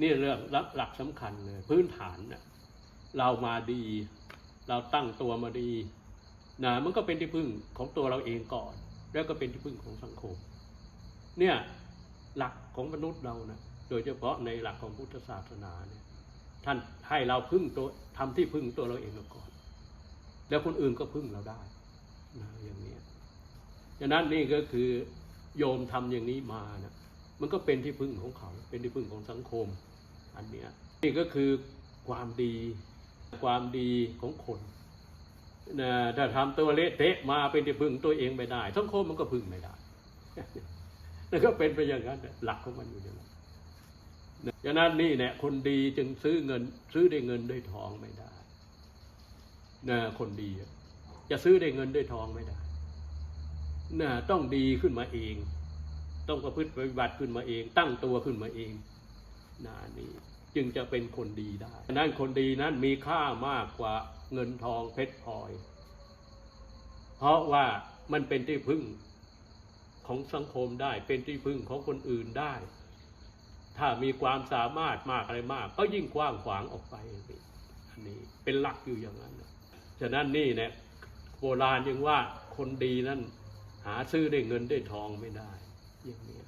นี่เรื่องหลักสำคัญเลยพื้นฐานนะเรามาดี เราตั้งตัวมาดีนะมันก็เป็นที่พึ่งของตัวเราเองก่อน แล้วก็เป็นที่พึ่งของสังคม เนี่ยหลักของมนุษย์เรานะโดยเฉพาะในหลักของพุทธศาสนาเนี่ยท่านให้เราพึ่งตัวทำที่พึ่งตัวเราเองก่อน แล้วคนอื่นก็พึ่งเราได้นะอย่างนี้ฉะนั้นนี่ก็คือโยมทำอย่างนี้มานะ มันก็เป็นที่พึ่งของเขา เป็นที่พึ่งของสังคม อันเนี้ยนี่ก็คือความดีความดีของคนนะถ้าทำตัวเละเทะมาเป็นที่พึ่งตัวเองไม่ได้สังคมมันก็พึ่งไม่ได้นั่นก็เป็นไปอย่างนั้นหลักของมันอยู่อย่างนั้นนะฉะนั้นนี่เนี่ยคนดีจึงซื้อเงิน ซื้อได้เงินด้วยทองไม่ได้นะคนดีจะซื้อได้เงินด้วยทองไม่ได้นะต้องดีขึ้นมาเอง ต้องประพฤติปฏิบัติขึ้นมาเอง ตั้งตัวขึ้นมาเองนะนี่จึงจะเป็นคนดีได้นั้นคนดีนั้นมีค่ามากกว่าเงินทองเพชรพลอย เพราะว่ามันเป็นที่พึ่งของสังคมได้ เป็นที่พึ่งของคนอื่นได้ ถ้ามีความสามารถมากอะไรมาก ก็ยิ่งกว้างขวางออกไปอันนี้เป็นหลักอยู่อย่างนั้นฉะนั้นนี่เนี่ยโบราณยังว่าคนดีนั้นหาซื้อได้เงินได้ทองไม่ได้ อย่างนี้